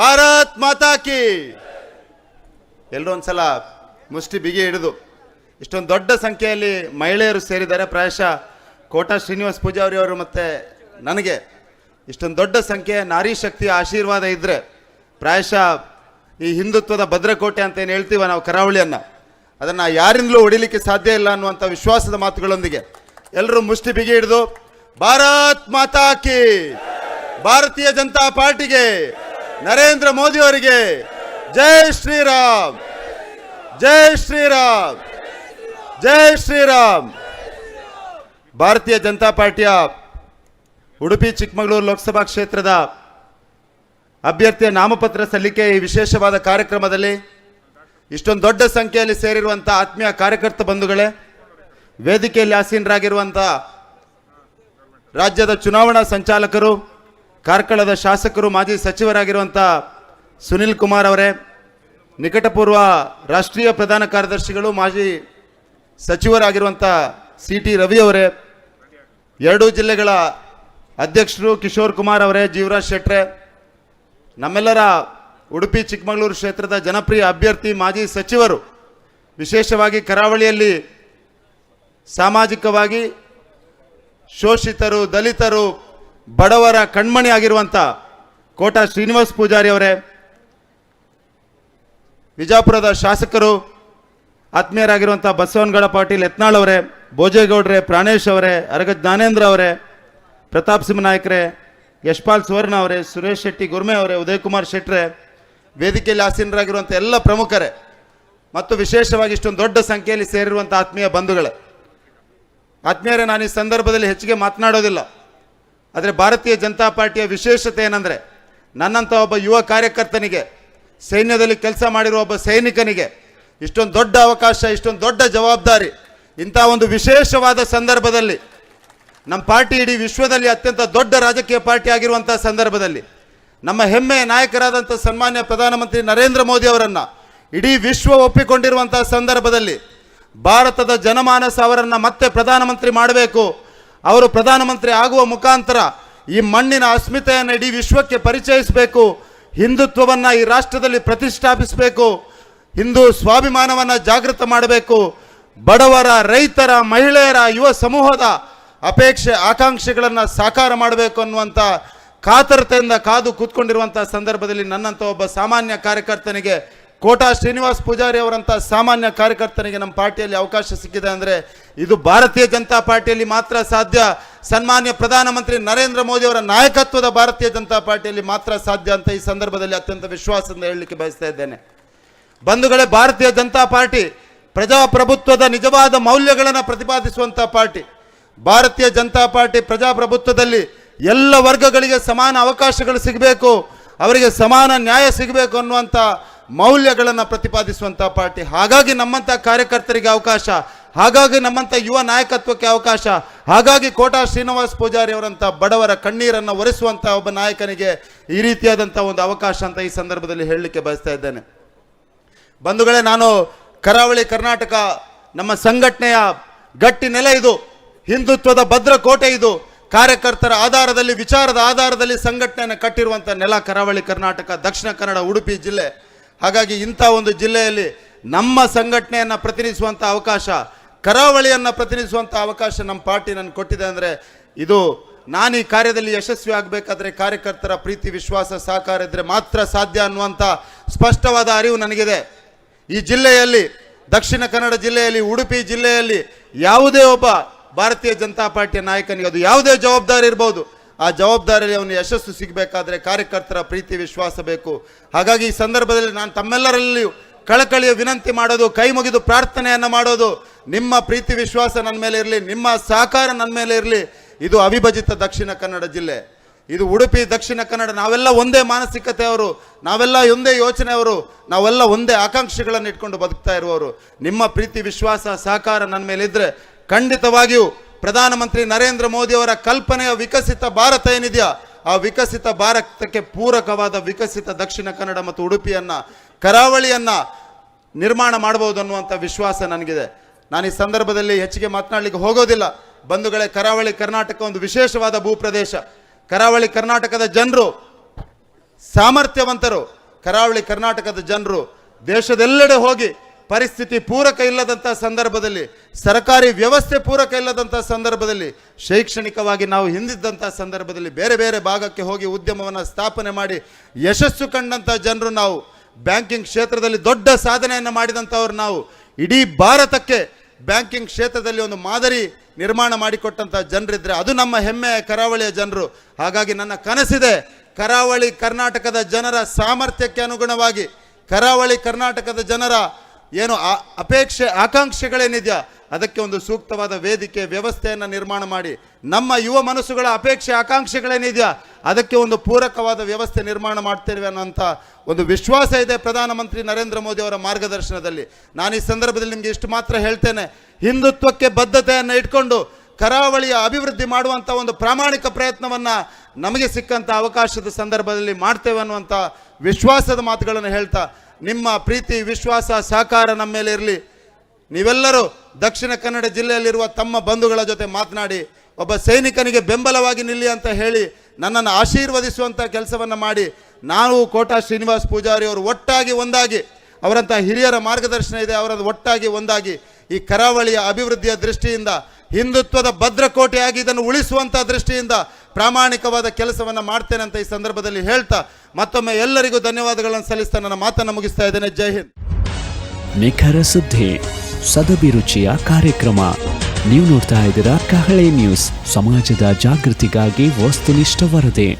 ಭಾರತ್ ಮಾತಾ ಕಿ. ಎಲ್ಲರೂ ಒಂದ್ಸಲ ಮುಷ್ಟಿ ಬಿಗಿ ಹಿಡಿದು. ಇಷ್ಟೊಂದು ದೊಡ್ಡ ಸಂಖ್ಯೆಯಲ್ಲಿ ಮಹಿಳೆಯರು ಸೇರಿದ್ದಾರೆ. ಪ್ರಾಯಶಃ ಕೋಟಾ ಶ್ರೀನಿವಾಸ್ ಪೂಜಾರಿ ಅವರು ಮತ್ತೆ ನನಗೆ ಇಷ್ಟೊಂದು ದೊಡ್ಡ ಸಂಖ್ಯೆ ನಾರಿ ಶಕ್ತಿ ಆಶೀರ್ವಾದ ಇದ್ದರೆ ಪ್ರಾಯಶಃ ಈ ಹಿಂದುತ್ವದ ಭದ್ರಕೋಟೆ ಅಂತ ಏನು ಹೇಳ್ತೀವ ನಾವು ಕರಾವಳಿಯನ್ನು. ಅದನ್ನು ಯಾರಿಂದಲೂ ಹೊಡಿಲಿಕ್ಕೆ ಸಾಧ್ಯ ಇಲ್ಲ ಅನ್ನುವಂಥ ವಿಶ್ವಾಸದ ಮಾತುಗಳೊಂದಿಗೆ ಎಲ್ಲರೂ ಮುಷ್ಟಿ ಬಿಗಿ ಹಿಡಿದು, ಭಾರತ್ ಮಾತಾ ಕಿ. ಭಾರತೀಯ ಜನತಾ ಪಾರ್ಟಿಗೆ ನರೇಂದ್ರ ಮೋದಿ ಅವರಿಗೆ ಜೈ ಶ್ರೀರಾಮ್. ಜೈ ಶ್ರೀರಾಮ್. ಜೈ ಶ್ರೀರಾಮ್. ಭಾರತೀಯ ಜನತಾ ಪಾರ್ಟಿಯ ಉಡುಪಿ ಚಿಕ್ಕಮಗಳೂರು ಲೋಕಸಭಾ ಕ್ಷೇತ್ರದ ಅಭ್ಯರ್ಥಿಯ ನಾಮಪತ್ರ ಸಲ್ಲಿಕೆ ಈ ವಿಶೇಷವಾದ ಕಾರ್ಯಕ್ರಮದಲ್ಲಿ ಇಷ್ಟೊಂದು ದೊಡ್ಡ ಸಂಖ್ಯೆಯಲ್ಲಿ ಸೇರಿರುವಂಥ ಆತ್ಮೀಯ ಕಾರ್ಯಕರ್ತ ಬಂಧುಗಳೇ, ವೇದಿಕೆಯಲ್ಲಿ ಆಸೀನರಾಗಿರುವಂಥ ರಾಜ್ಯದ ಚುನಾವಣಾ ಸಂಚಾಲಕರು ಕಾರ್ಕಳದ ಶಾಸಕರು, ಮಾಜಿ ಸಚಿವರಾಗಿರುವಂಥ ಸುನಿಲ್ ಕುಮಾರ್ ಅವರೇ, ನಿಕಟಪೂರ್ವ ರಾಷ್ಟ್ರೀಯ ಪ್ರಧಾನ ಕಾರ್ಯದರ್ಶಿಗಳು, ಮಾಜಿ ಸಚಿವರಾಗಿರುವಂಥ ಸಿ ಟಿ ರವಿ ಅವರೇ, ಎರಡೂ ಜಿಲ್ಲೆಗಳ ಅಧ್ಯಕ್ಷರು ಕಿಶೋರ್ ಕುಮಾರ್ ಅವರೇ, ಜೀವರಾಜ್ ಶೆಟ್ರೆ, ನಮ್ಮೆಲ್ಲರ ಉಡುಪಿ ಚಿಕ್ಕಮಗಳೂರು ಕ್ಷೇತ್ರದ ಜನಪ್ರಿಯ ಅಭ್ಯರ್ಥಿ, ಮಾಜಿ ಸಚಿವರು, ವಿಶೇಷವಾಗಿ ಕರಾವಳಿಯಲ್ಲಿ ಸಾಮಾಜಿಕವಾಗಿ ಶೋಷಿತರು, ದಲಿತರು ಬಡವರ ಕಣ್ಮಣಿ ಆಗಿರುವಂಥ ಕೋಟಾ ಶ್ರೀನಿವಾಸ್ ಪೂಜಾರಿ ಅವರೇ, ವಿಜಾಪುರದ ಶಾಸಕರು ಆತ್ಮೀಯರಾಗಿರುವಂಥ ಬಸವನಗಡ ಪಾಟೀಲ್ ಯತ್ನಾಳ್ ಅವರೇ, ಭೋಜೇಗೌಡ್ರೆ ಪ್ರಾಣೇಶ್ ಅವರೇ ಅರಗ ಜ್ಞಾನೇಂದ್ರ ಅವರೇ, ಪ್ರತಾಪ್ ಸಿಂಹ ನಾಯಕರೇ, ಯಶ್ಪಾಲ್ ಸುವರ್ಣ ಅವರೇ, ಸುರೇಶ್ ಶೆಟ್ಟಿ ಗುರ್ಮೆ ಅವರೇ, ಉದಯಕುಮಾರ್ ಶೆಟ್ರೆ, ವೇದಿಕೆಯಲ್ಲಿ ಆಸೀನರಾಗಿರುವಂಥ ಎಲ್ಲ ಪ್ರಮುಖರೇ, ಮತ್ತು ವಿಶೇಷವಾಗಿ ಇಷ್ಟೊಂದು ದೊಡ್ಡ ಸಂಖ್ಯೆಯಲ್ಲಿ ಸೇರಿರುವಂಥ ಆತ್ಮೀಯ ಬಂಧುಗಳೇ. ಆತ್ಮೀಯರೇ, ನಾನು ಈ ಸಂದರ್ಭದಲ್ಲಿ ಹೆಚ್ಚಿಗೆ ಮಾತನಾಡೋದಿಲ್ಲ. ಆದರೆ ಭಾರತೀಯ ಜನತಾ ಪಾರ್ಟಿಯ ವಿಶೇಷತೆ ಏನಂದರೆ ನನ್ನಂಥ ಒಬ್ಬ ಯುವ ಕಾರ್ಯಕರ್ತನಿಗೆ, ಸೈನ್ಯದಲ್ಲಿ ಕೆಲಸ ಮಾಡಿರುವ ಒಬ್ಬ ಸೈನಿಕನಿಗೆ ಇಷ್ಟೊಂದು ದೊಡ್ಡ ಅವಕಾಶ, ಇಷ್ಟೊಂದು ದೊಡ್ಡ ಜವಾಬ್ದಾರಿ, ಇಂಥ ಒಂದು ವಿಶೇಷವಾದ ಸಂದರ್ಭದಲ್ಲಿ ನಮ್ಮ ಪಾರ್ಟಿ ಇಡೀ ವಿಶ್ವದಲ್ಲಿ ಅತ್ಯಂತ ದೊಡ್ಡ ರಾಜಕೀಯ ಪಾರ್ಟಿ ಆಗಿರುವಂಥ ಸಂದರ್ಭದಲ್ಲಿ ನಮ್ಮ ಹೆಮ್ಮೆಯ ನಾಯಕರಾದಂಥ ಸನ್ಮಾನ್ಯ ಪ್ರಧಾನಮಂತ್ರಿ ನರೇಂದ್ರ ಮೋದಿ ಅವರನ್ನು ಇಡೀ ವಿಶ್ವ ಒಪ್ಪಿಕೊಂಡಿರುವಂಥ ಸಂದರ್ಭದಲ್ಲಿ ಭಾರತದ ಜನಮಾನಸ ಅವರನ್ನು ಮತ್ತೆ ಪ್ರಧಾನಮಂತ್ರಿ ಮಾಡಬೇಕು ಅವರು ಪ್ರಧಾನಮಂತ್ರಿ ಆಗುವ ಮುಖಾಂತರ ಈ ಮಣ್ಣಿನ ಅಸ್ಮಿತೆಯನ್ನು ಇಡೀ ವಿಶ್ವಕ್ಕೆ ಪರಿಚಯಿಸಬೇಕು, ಹಿಂದುತ್ವವನ್ನು ಈ ರಾಷ್ಟ್ರದಲ್ಲಿ ಪ್ರತಿಷ್ಠಾಪಿಸಬೇಕು, ಹಿಂದೂ ಸ್ವಾಭಿಮಾನವನ್ನು ಜಾಗೃತ ಮಾಡಬೇಕು. ಬಡವರ, ರೈತರ, ಮಹಿಳೆಯರ, ಯುವ ಸಮೂಹದ ಅಪೇಕ್ಷೆ, ಆಕಾಂಕ್ಷೆಗಳನ್ನು ಸಾಕಾರ ಮಾಡಬೇಕು ಅನ್ನುವಂಥ ಕಾತರತೆಯಿಂದ ಕಾದು ಕೂತ್ಕೊಂಡಿರುವಂಥ ಸಂದರ್ಭದಲ್ಲಿ ನನ್ನಂಥ ಒಬ್ಬ ಸಾಮಾನ್ಯ ಕಾರ್ಯಕರ್ತನಿಗೆ ಕೋಟಾ ಶ್ರೀನಿವಾಸ್ ಪೂಜಾರಿ ಅವರಂಥ ಸಾಮಾನ್ಯ ಕಾರ್ಯಕರ್ತನಿಗೆ ನಮ್ಮ ಪಾರ್ಟಿಯಲ್ಲಿ ಅವಕಾಶ ಸಿಕ್ಕಿದೆ ಅಂದರೆ ಇದು ಭಾರತೀಯ ಜನತಾ ಪಾರ್ಟಿಯಲ್ಲಿ ಮಾತ್ರ ಸಾಧ್ಯ. ಸನ್ಮಾನ್ಯ ಪ್ರಧಾನಮಂತ್ರಿ ನರೇಂದ್ರ ಮೋದಿ ಅವರ ನಾಯಕತ್ವದ ಭಾರತೀಯ ಜನತಾ ಪಾರ್ಟಿಯಲ್ಲಿ ಮಾತ್ರ ಸಾಧ್ಯ ಅಂತ ಈ ಸಂದರ್ಭದಲ್ಲಿ ಅತ್ಯಂತ ವಿಶ್ವಾಸದಿಂದ ಹೇಳಲಿಕ್ಕೆ ಬಯಸ್ತಾ ಇದ್ದೇನೆ. ಬಂಧುಗಳೇ, ಭಾರತೀಯ ಜನತಾ ಪಾರ್ಟಿ ಪ್ರಜಾಪ್ರಭುತ್ವದ ನಿಜವಾದ ಮೌಲ್ಯಗಳನ್ನು ಪ್ರತಿಪಾದಿಸುವಂಥ ಪಾರ್ಟಿ. ಭಾರತೀಯ ಜನತಾ ಪಾರ್ಟಿ ಪ್ರಜಾಪ್ರಭುತ್ವದಲ್ಲಿ ಎಲ್ಲ ವರ್ಗಗಳಿಗೆ ಸಮಾನ ಅವಕಾಶಗಳು ಸಿಗಬೇಕು, ಅವರಿಗೆ ಸಮಾನ ನ್ಯಾಯ ಸಿಗಬೇಕು ಅನ್ನುವಂಥ ಮೌಲ್ಯಗಳನ್ನು ಪ್ರತಿಪಾದಿಸುವಂಥ ಪಾರ್ಟಿ. ಹಾಗಾಗಿ ನಮ್ಮಂಥ ಕಾರ್ಯಕರ್ತರಿಗೆ ಅವಕಾಶ, ಹಾಗಾಗಿ ನಮ್ಮಂಥ ಯುವ ನಾಯಕತ್ವಕ್ಕೆ ಅವಕಾಶ, ಹಾಗಾಗಿ ಕೋಟಾ ಶ್ರೀನಿವಾಸ್ ಪೂಜಾರಿ ಅವರಂಥ ಬಡವರ ಕಣ್ಣೀರನ್ನು ಒರೆಸುವಂಥ ಒಬ್ಬ ನಾಯಕನಿಗೆ ಈ ರೀತಿಯಾದಂಥ ಒಂದು ಅವಕಾಶ ಅಂತ ಈ ಸಂದರ್ಭದಲ್ಲಿ ಹೇಳಲಿಕ್ಕೆ ಬಯಸ್ತಾ ಇದ್ದೇನೆ. ಬಂಧುಗಳೇ, ನಾನು ಕರಾವಳಿ ಕರ್ನಾಟಕ, ನಮ್ಮ ಸಂಘಟನೆಯ ಗಟ್ಟಿ ನೆಲೆ ಇದು, ಹಿಂದುತ್ವದ ಭದ್ರ ಕೋಟೆ ಇದು, ಕಾರ್ಯಕರ್ತರ ಆಧಾರದಲ್ಲಿ, ವಿಚಾರದ ಆಧಾರದಲ್ಲಿ ಸಂಘಟನೆಯನ್ನು ಕಟ್ಟಿರುವಂಥ ನೆಲ ಕರಾವಳಿ ಕರ್ನಾಟಕ, ದಕ್ಷಿಣ ಕನ್ನಡ, ಉಡುಪಿ ಜಿಲ್ಲೆ. ಹಾಗಾಗಿ ಇಂಥ ಒಂದು ಜಿಲ್ಲೆಯಲ್ಲಿ ನಮ್ಮ ಸಂಘಟನೆಯನ್ನು ಪ್ರತಿನಿಧಿಸುವಂಥ ಅವಕಾಶ, ಕರಾವಳಿಯನ್ನು ಪ್ರತಿನಿಧಿಸುವಂಥ ಅವಕಾಶ ನಮ್ಮ ಪಾರ್ಟಿ ನನಗೆ ಕೊಟ್ಟಿದೆ ಅಂದರೆ ಇದು ನಾನು ಈ ಕಾರ್ಯದಲ್ಲಿ ಯಶಸ್ವಿ ಆಗಬೇಕಾದ್ರೆ ಕಾರ್ಯಕರ್ತರ ಪ್ರೀತಿ, ವಿಶ್ವಾಸ, ಸಹಕಾರ ಇದ್ದರೆ ಮಾತ್ರ ಸಾಧ್ಯ ಅನ್ನುವಂಥ ಸ್ಪಷ್ಟವಾದ ಅರಿವು ನನಗಿದೆ. ಈ ಜಿಲ್ಲೆಯಲ್ಲಿ, ದಕ್ಷಿಣ ಕನ್ನಡ ಜಿಲ್ಲೆಯಲ್ಲಿ, ಉಡುಪಿ ಜಿಲ್ಲೆಯಲ್ಲಿ ಯಾವುದೇ ಒಬ್ಬ ಭಾರತೀಯ ಜನತಾ ಪಾರ್ಟಿಯ ನಾಯಕನಿಗೆ ಅದು ಯಾವುದೇ ಜವಾಬ್ದಾರಿ ಇರ್ಬೋದು. ಆ ಜವಾಬ್ದಾರಿಯಲ್ಲಿ ಅವನು ಯಶಸ್ಸು ಸಿಗಬೇಕಾದ್ರೆ ಕಾರ್ಯಕರ್ತರ ಪ್ರೀತಿ, ವಿಶ್ವಾಸ ಬೇಕು. ಹಾಗಾಗಿ ಈ ಸಂದರ್ಭದಲ್ಲಿ ನಾನು ತಮ್ಮೆಲ್ಲರಲ್ಲಿಯೂ ಕಳಕಳಿಯ ವಿನಂತಿ ಮಾಡೋದು, ಕೈ ಮುಗಿದು ಪ್ರಾರ್ಥನೆಯನ್ನು ಮಾಡೋದು, ನಿಮ್ಮ ಪ್ರೀತಿ, ವಿಶ್ವಾಸ ನನ್ನ ಮೇಲೆ ಇರಲಿ, ನಿಮ್ಮ ಸಹಕಾರ ನನ್ನ ಮೇಲೆ ಇರಲಿ, ಇದು ಅವಿಭಜಿತ ದಕ್ಷಿಣ ಕನ್ನಡ ಜಿಲ್ಲೆ. ಇದು ಉಡುಪಿ, ದಕ್ಷಿಣ ಕನ್ನಡ, ನಾವೆಲ್ಲ ಒಂದೇ ಮಾನಸಿಕತೆಯವರು ನಾವೆಲ್ಲ ಒಂದೇ ಯೋಚನೆಯವರು ನಾವೆಲ್ಲ ಒಂದೇ ಆಕಾಂಕ್ಷೆಗಳನ್ನು ಇಟ್ಕೊಂಡು ಬದುಕ್ತಾ ಇರುವವರು. ನಿಮ್ಮ ಪ್ರೀತಿ, ವಿಶ್ವಾಸ, ಸಹಕಾರ ನನ್ನ ಮೇಲಿದ್ದರೆ ಖಂಡಿತವಾಗಿಯೂ ಪ್ರಧಾನಮಂತ್ರಿ ನರೇಂದ್ರ ಮೋದಿಯವರ ಕಲ್ಪನೆಯ ವಿಕಸಿತ ಭಾರತ ಏನಿದೆಯಾ ಆ ವಿಕಸಿತ ಭಾರತಕ್ಕೆ ಪೂರಕವಾದ ವಿಕಸಿತ ದಕ್ಷಿಣ ಕನ್ನಡ ಮತ್ತು ಉಡುಪಿಯನ್ನ, ಕರಾವಳಿಯನ್ನ ನಿರ್ಮಾಣ ಮಾಡಬಹುದು ಅನ್ನುವಂಥ ವಿಶ್ವಾಸ ನನಗಿದೆ. ನಾನು ಈ ಸಂದರ್ಭದಲ್ಲಿ ಹೆಚ್ಚಿಗೆ ಮಾತನಾಡಲಿಕ್ಕೆ ಹೋಗೋದಿಲ್ಲ. ಬಂಧುಗಳೇ, ಕರಾವಳಿ ಕರ್ನಾಟಕ ಒಂದು ವಿಶೇಷವಾದ ಭೂಪ್ರದೇಶ. ಕರಾವಳಿ ಕರ್ನಾಟಕದ ಜನರು ಸಾಮರ್ಥ್ಯವಂತರು. ಕರಾವಳಿ ಕರ್ನಾಟಕದ ಜನರು ದೇಶದೆಲ್ಲೆಡೆ ಹೋಗಿ ಪರಿಸ್ಥಿತಿ ಪೂರಕ ಇಲ್ಲದಂಥ ಸಂದರ್ಭದಲ್ಲಿ, ಸರ್ಕಾರಿ ವ್ಯವಸ್ಥೆ ಪೂರಕ ಇಲ್ಲದಂಥ ಸಂದರ್ಭದಲ್ಲಿ, ಶೈಕ್ಷಣಿಕವಾಗಿ ನಾವು ಹಿಂದಿದ್ದಂಥ ಸಂದರ್ಭದಲ್ಲಿ ಬೇರೆ ಬೇರೆ ಭಾಗಕ್ಕೆ ಹೋಗಿ ಉದ್ಯಮವನ್ನು ಸ್ಥಾಪನೆ ಮಾಡಿ ಯಶಸ್ಸು ಕಂಡಂಥ ಜನರು ನಾವು. ಬ್ಯಾಂಕಿಂಗ್ ಕ್ಷೇತ್ರದಲ್ಲಿ ದೊಡ್ಡ ಸಾಧನೆಯನ್ನು ಮಾಡಿದಂಥವ್ರು ನಾವು. ಇಡೀ ಭಾರತಕ್ಕೆ ಬ್ಯಾಂಕಿಂಗ್ ಕ್ಷೇತ್ರದಲ್ಲಿ ಒಂದು ಮಾದರಿ ನಿರ್ಮಾಣ ಮಾಡಿಕೊಟ್ಟಂಥ ಜನರಿದ್ದರೆ ಅದು ನಮ್ಮ ಹೆಮ್ಮೆಯ ಕರಾವಳಿಯ ಜನರು. ಹಾಗಾಗಿ ನನ್ನ ಕನಸಿದೆ, ಕರಾವಳಿ ಕರ್ನಾಟಕದ ಜನರ ಸಾಮರ್ಥ್ಯಕ್ಕೆ ಅನುಗುಣವಾಗಿ, ಕರಾವಳಿ ಕರ್ನಾಟಕದ ಜನರ ಏನು ಆ- ಅಪೇಕ್ಷೆ, ಆಕಾಂಕ್ಷೆಗಳೇನಿದೆಯಾ? ಅದಕ್ಕೆ ಒಂದು ಸೂಕ್ತವಾದ ವೇದಿಕೆ, ವ್ಯವಸ್ಥೆಯನ್ನು ನಿರ್ಮಾಣ ಮಾಡಿ. ನಮ್ಮ ಯುವ ಮನಸ್ಸುಗಳ ಅಪೇಕ್ಷೆ, ಆಕಾಂಕ್ಷೆಗಳೇನಿದೆಯಾ? ಅದಕ್ಕೆ ಒಂದು ಪೂರಕವಾದ ವ್ಯವಸ್ಥೆ ನಿರ್ಮಾಣ ಮಾಡ್ತೇವೆ ಅನ್ನೋಂಥ ಒಂದು ವಿಶ್ವಾಸ ಇದೆ ಪ್ರಧಾನಮಂತ್ರಿ ನರೇಂದ್ರ ಮೋದಿ ಅವರ ಮಾರ್ಗದರ್ಶನದಲ್ಲಿ. ನಾನು ಈ ಸಂದರ್ಭದಲ್ಲಿ ನಿಮಗೆ ಇಷ್ಟು ಮಾತ್ರ ಹೇಳ್ತೇನೆ. ಹಿಂದುತ್ವಕ್ಕೆ ಬದ್ಧತೆಯನ್ನು ಇಟ್ಕೊಂಡು ಕರಾವಳಿಯ ಅಭಿವೃದ್ಧಿ ಮಾಡುವಂಥ ಒಂದು ಪ್ರಾಮಾಣಿಕ ಪ್ರಯತ್ನವನ್ನು ನಮಗೆ ಸಿಕ್ಕಂಥ ಅವಕಾಶದ ಸಂದರ್ಭದಲ್ಲಿ ಮಾಡ್ತೇವೆ ಅನ್ನುವಂಥ ವಿಶ್ವಾಸದ ಮಾತುಗಳನ್ನು ಹೇಳ್ತಾ ನಿಮ್ಮ ಪ್ರೀತಿ, ವಿಶ್ವಾಸ, ಸಹಕಾರ ನಮ್ಮ ಮೇಲೆ ಇರಲಿ. ನೀವೆಲ್ಲರೂ ದಕ್ಷಿಣ ಕನ್ನಡ ಜಿಲ್ಲೆಯಲ್ಲಿರುವ ತಮ್ಮ ಬಂಧುಗಳ ಜೊತೆ ಮಾತನಾಡಿ, ಒಬ್ಬ ಸೈನಿಕನಿಗೆ ಬೆಂಬಲವಾಗಿ ನಿಲ್ಲಿ ಅಂತ ಹೇಳಿ ನನ್ನನ್ನು ಆಶೀರ್ವದಿಸುವಂಥ ಕೆಲಸವನ್ನು ಮಾಡಿ, ನಾವು ಕೋಟಾ ಶ್ರೀನಿವಾಸ್ ಪೂಜಾರಿ ಅವರು ಒಟ್ಟಾಗಿ ಒಂದಾಗಿ ಅವರಂಥ ಹಿರಿಯರ ಮಾರ್ಗದರ್ಶನ ಇದೆ ಅವರದ್ದು ಒಟ್ಟಾಗಿ ಒಂದಾಗಿ, ಈ ಕರಾವಳಿಯ ಅಭಿವೃದ್ಧಿಯ ದೃಷ್ಟಿಯಿಂದ, ಹಿಂದುತ್ವದ ಭದ್ರಕೋಟೆಯಾಗಿ ಇದನ್ನು ಉಳಿಸುವಂಥ ದೃಷ್ಟಿಯಿಂದ ಪ್ರಾಮಾಣಿಕವಾದ ಕೆಲಸವನ್ನು ಮಾಡ್ತೇನೆ ಅಂತ ಈ ಸಂದರ್ಭದಲ್ಲಿ ಹೇಳ್ತಾ ಮತ್ತೊಮ್ಮೆ ಎಲ್ಲರಿಗೂ ಧನ್ಯವಾದಗಳನ್ನು ಸಲ್ಲಿಸ್ತಾ ನನ್ನ ಮಾತನ್ನು ಮುಗಿಸ್ತಾ ಇದ್ದೇನೆ. ಜೈ ಹಿಂದ್. ನಿಖರ ಸುದ್ದಿ ಸದಭಿರುಚಿಯ ಕಾರ್ಯಕ್ರಮ. ನೀವು ನೋಡ್ತಾ ಇದ್ದೀರಾ ಕಹಳೆ ನ್ಯೂಸ್. ಸಮಾಜದ ಜಾಗೃತಿಗಾಗಿ ವಸ್ತುನಿಷ್ಠ ವರದಿ.